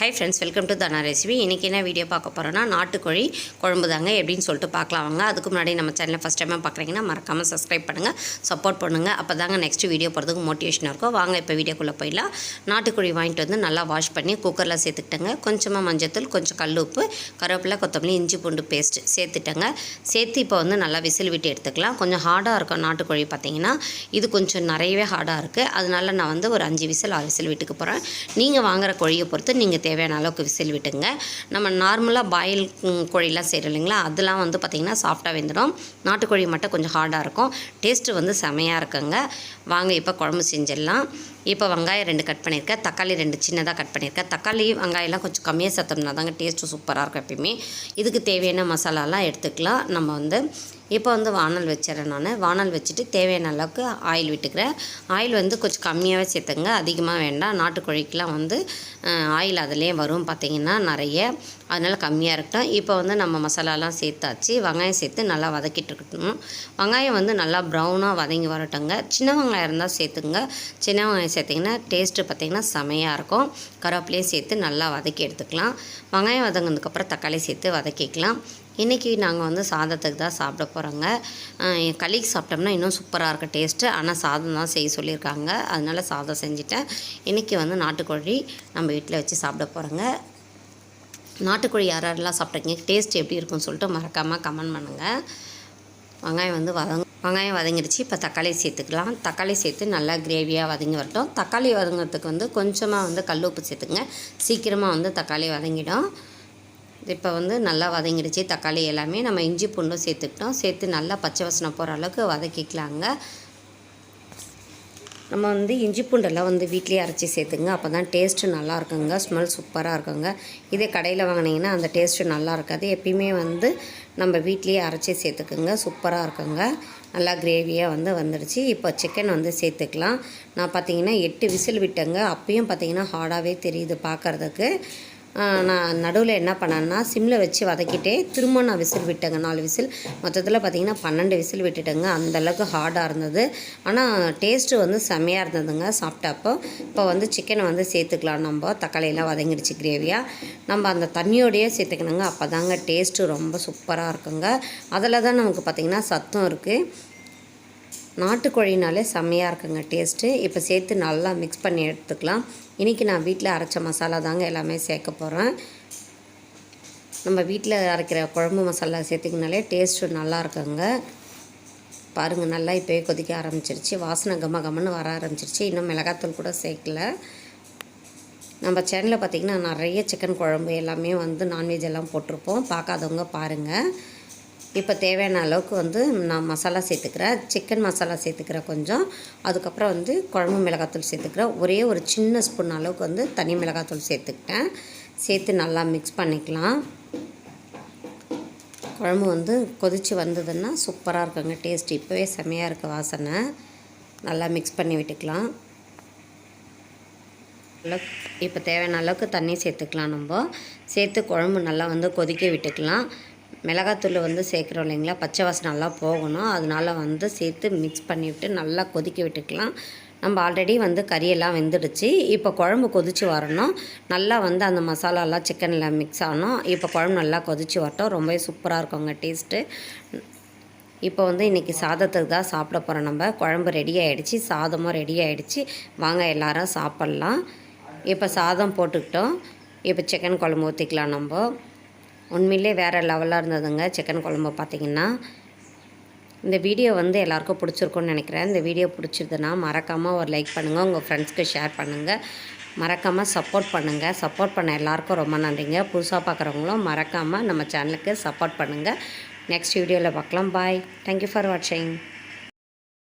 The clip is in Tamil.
Hi friends welcome to Dhana recipe இன்றைக்கி என்ன வீடியோ பார்க்க போகிறோன்னா நாட்டுக்கோழி குழம்பு தாங்க எப்படின்னு சொல்லிட்டு பார்க்கலாம் வாங்க. அதுக்கு முன்னாடி நம்ம சேனலில் ஃபஸ்ட் டைமாக பார்க்குறீங்கன்னா மறக்காமல் சப்ஸ்கிரைப் பண்ணுங்கள் சப்போர்ட் பண்ணுங்கள் அப்போ தாங்க நெக்ஸ்ட் வீடியோ போகிறதுக்கு மோட்டிவேஷனாக இருக்கும். வாங்க இப்போ வீடியோக்குள்ளே போயிடலாம். நாட்டுக்கோழி வாங்கிட்டு வந்து நல்லா வாஷ் பண்ணி குக்கரில் சேர்த்துக்கிட்டேங்க. கொஞ்சமாக மஞ்சத்தூள் கொஞ்சம் கல் உப்பு கருவேப்பிலை கொத்தமல்லி இஞ்சி பூண்டு பேஸ்ட் சேர்த்துட்டேங்க. சேர்த்து இப்போ வந்து நல்லா விசில் விட்டு எடுத்துக்கலாம். கொஞ்சம் ஹார்டாக இருக்கும் நாட்டுக்கோழி பார்த்தீங்கன்னா. இது கொஞ்சம் நிறையவே ஹார்டாக இருக்குது அதனால நான் வந்து ஒரு அஞ்சு விசில் ஆறு விசில் வீட்டுக்கு போகிறேன் நீங்கள் வாங்குகிற கோழியை பொறுத்து நீங்கள் தேவையான அளவுக்கு விசில் விட்டுங்க. நம்ம நார்மலாக பாயில் கோழிலாம் செய்கிறோம் இல்லைங்களா? அதெல்லாம் வந்து பார்த்திங்கன்னா சாஃப்டாக வெந்துடும். நாட்டுக்கோழி மட்டும் கொஞ்சம் ஹார்டாக இருக்கும். டேஸ்ட்டு வந்து செமையாக இருக்குங்க. வாங்க இப்போ குழம்பு செஞ்சிடலாம். இப்போ வெங்காயம் ரெண்டு கட் பண்ணியிருக்கேன். தக்காளி ரெண்டு சின்னதாக கட் பண்ணியிருக்கேன். தக்காளி வெங்காயம்லாம் கொஞ்சம் கம்மியாக சேர்த்தோம்னா தாங்க டேஸ்ட்டு சூப்பராக இருக்கும் எப்பயுமே. இதுக்கு தேவையான மசாலாலாம் எடுத்துக்கலாம். நம்ம வந்து இப்போ வந்து வானல் வச்சிடறேன் நான். வானல் வச்சுட்டு தேவையான அளவுக்கு ஆயில் விட்டுக்கிறேன். ஆயில் வந்து கொஞ்சம் கம்மியாகவே சேர்த்துங்க அதிகமாக வேண்டாம். நாட்டுக்கோழிக்கெலாம் வந்து ஆயில் அதிலே வரும் பார்த்திங்கன்னா நிறைய. அதனால் கம்மியாக இருக்கட்டும். இப்போ வந்து நம்ம மசாலாலாம் சேர்த்தாச்சு. வெங்காயம் சேர்த்து நல்லா வதக்கிட்டு இருக்கட்டும். வெங்காயம் வந்து நல்லா ப்ரௌனாக வதங்கி வரட்டுங்க சின்ன வெங்காயம் இருந்தால் சேர்த்துங்க சின்ன வெங்காயம் சேர்த்திங்கன்னா டேஸ்ட்டு பார்த்திங்கன்னா செமையாக இருக்கும். கருவேப்பிலையும் சேர்த்து நல்லா வதக்கி எடுத்துக்கலாம். வெங்காயம் வதங்கினதுக்கப்புறம் தக்காளி சேர்த்து வதக்கிக்கலாம். இன்றைக்கி நாங்கள் வந்து சாதத்துக்கு தான் சாப்பிட போகிறோங்க களிக்கு சாப்பிட்டோம்னா இன்னும் சூப்பராக இருக்கும் டேஸ்ட்டு ஆனால் சாதம் தான் செய்ய சொல்லியிருக்காங்க. அதனால் சாதம் செஞ்சுட்டேன். இன்றைக்கி வந்து நாட்டுக்கோழி நம்ம வீட்டில் வச்சு சாப்பிட போகிறோங்க நாட்டுக்கோழி யார் யாரெல்லாம் சாப்பிட்றீங்க டேஸ்ட் எப்படி இருக்குன்னு சொல்லிட்டு மறக்காமல் கமெண்ட் பண்ணுங்கள் வெங்காயம் வந்து வதங்க வெங்காயம் வதங்கிடுச்சு இப்போ தக்காளி சேர்த்துக்கலாம். தக்காளி சேர்த்து நல்லா கிரேவியாக வதங்கி வரட்டும். தக்காளி வதங்கிறதுக்கு வந்து கொஞ்சமாக வந்து கல் உப்பு சேர்த்துங்க சீக்கிரமாக வந்து தக்காளி வதங்கிடும். இப்போ வந்து நல்லா வதங்கிடுச்சு. தக்காளி எல்லாமே நம்ம இஞ்சி பூண்டும் சேர்த்துக்கிட்டோம். சேர்த்து நல்லா பச்சை வசனம் போகிற அளவுக்கு வதக்கிக்கலாங்க. நம்ம வந்து இஞ்சி பூண்டெல்லாம் வந்து வீட்லேயே அரைச்சி சேர்த்துங்க. அப்போ தான் டேஸ்ட்டு நல்லா இருக்குங்க. ஸ்மெல் சூப்பராக இருக்குங்க. இதே கடையில் வாங்கினீங்கன்னா அந்த டேஸ்ட்டு நல்லா இருக்காது. எப்பயுமே வந்து நம்ம வீட்லேயே அரைச்சி சேர்த்துக்குங்க. சூப்பராக இருக்குங்க. நல்லா கிரேவியாக வந்து வந்துடுச்சு. இப்போ சிக்கன் வந்து சேர்த்துக்கலாம். நான் பார்த்தீங்கன்னா எட்டு விசில் விட்டேங்க. அப்பயும் பார்த்தீங்கன்னா ஹார்டாகவே தெரியுது பார்க்குறதுக்கு. நான் நடுவில் என்ன பண்ணேன்னா சிம்மில் வச்சு வதக்கிட்டே திரும்ப நான் விசில் விட்டேங்க. நாலு விசில். மொத்தத்தில் பார்த்திங்கன்னா பன்னெண்டு விசில் விட்டுட்டேங்க. அந்தளவுக்கு ஹார்டாக இருந்தது. ஆனால் டேஸ்ட்டு வந்து செம்மையாக இருந்ததுங்க சாப்பிட்டப்போ. இப்போ வந்து சிக்கனை வந்து சேர்த்துக்கலாம் நம்ம. தக்காளியெல்லாம் வதங்கிடுச்சு கிரேவியாக நம்ம அந்த தண்ணியோடையே சேர்த்துக்கணுங்க. அப்போ தாங்க டேஸ்ட்டு ரொம்ப சூப்பராக இருக்குங்க. அதில் தான் நமக்கு பார்த்திங்கன்னா சத்தம் இருக்குது நாட்டுக்கோழினாலே செம்மையாக இருக்குங்க டேஸ்ட்டு. இப்போ சேர்த்து நல்லா மிக்ஸ் பண்ணி எடுத்துக்கலாம். இன்றைக்கி நான் வீட்டில் அரைச்ச மசாலா தாங்க எல்லாமே சேர்க்க போகிறேன் நம்ம வீட்டில் அரைக்கிற குழம்பு மசாலா சேர்த்திங்கனாலே டேஸ்ட்டு நல்லா இருக்குங்க. பாருங்கள் நல்லா இப்போயே கொதிக்க ஆரம்பிச்சிருச்சு. வாசனை கம கமன்னு வர ஆரம்பிச்சிருச்சு. இன்னும் மிளகாத்தூள் கூட சேர்க்கல. நம்ம சேனலில் பார்த்திங்கன்னா நிறைய சிக்கன் குழம்பு எல்லாமே வந்து நான்வெஜ் எல்லாம் போட்டிருப்போம். பார்க்காதவங்க பாருங்கள் இப்போ தேவையான அளவுக்கு வந்து நான் மசாலா சேர்த்துக்கிறேன். சிக்கன் மசாலா சேர்த்துக்கிறேன் கொஞ்சம். அதுக்கப்புறம் வந்து குழம்பு மிளகாத்தூள் சேர்த்துக்கிறேன். ஒரே ஒரு சின்ன ஸ்பூன் அளவுக்கு வந்து தனி மிளகாத்தூள் சேர்த்துக்கிட்டேன். சேர்த்து நல்லா மிக்ஸ் பண்ணிக்கலாம். குழம்பு வந்து கொதித்து வந்ததுன்னா சூப்பராக இருக்குங்க. டேஸ்ட் இப்போவே செம்மையாக இருக்குது வாசனை. நல்லா மிக்ஸ் பண்ணி விட்டுக்கலாம். இப்போ தேவையான அளவுக்கு தண்ணி சேர்த்துக்கலாம் நம்ம. சேர்த்து குழம்பு நல்லா வந்து கொதிக்க விட்டுக்கலாம். மிளகாத்தூள் வந்து சேர்க்குறோம் இல்லைங்களா? பச்சை வாசனை நல்லா போகணும். அதனால் வந்து சேர்த்து மிக்ஸ் பண்ணிவிட்டு நல்லா கொதிக்க விட்டுக்கலாம். நம்ம ஆல்ரெடி வந்து கறியெல்லாம் வெந்துடுச்சு. இப்போ குழம்பு கொதித்து வரணும். நல்லா வந்து அந்த மசாலாலாம் சிக்கனில் மிக்ஸ் ஆகணும். இப்போ குழம்பு நல்லா கொதித்து வரட்டும். ரொம்பவே சூப்பராக இருக்குங்க டேஸ்ட்டு இப்போ வந்து இன்றைக்கி சாதத்துக்கு தான் சாப்பிட போகிறோம் நம்ம. குழம்பு ரெடி ஆகிடுச்சு சாதமும் ரெடி ஆகிடுச்சு வாங்க எல்லாரும் சாப்பிட்லாம். இப்போ சாதம் போட்டுக்கிட்டோம். இப்போ சிக்கன் குழம்பு ஊற்றிக்கலாம் நம்ம. உண்மையிலே வேறு லெவலாக இருந்ததுங்க. சிக்கன் குழம்பு பார்த்திங்கன்னா இந்த வீடியோ வந்து எல்லாருக்கும் பிடிச்சிருக்குன்னு நினைக்கிறேன். இந்த வீடியோ பிடிச்சிருதுன்னா மறக்காமல் ஒரு லைக் பண்ணுங்கள் உங்கள் ஃப்ரெண்ட்ஸ்க்கு ஷேர் பண்ணுங்கள் மறக்காமல் சப்போர்ட் பண்ணுங்கள் சப்போர்ட் பண்ண எல்லாருக்கும் ரொம்ப நன்றிங்க. புதுசாக பார்க்குறவங்களும் மறக்காமல் நம்ம சேனலுக்கு சப்போர்ட் பண்ணுங்கள் நெக்ஸ்ட் வீடியோவில் பார்க்கலாம் பாய் தேங்க்யூ ஃபார் வாட்சிங்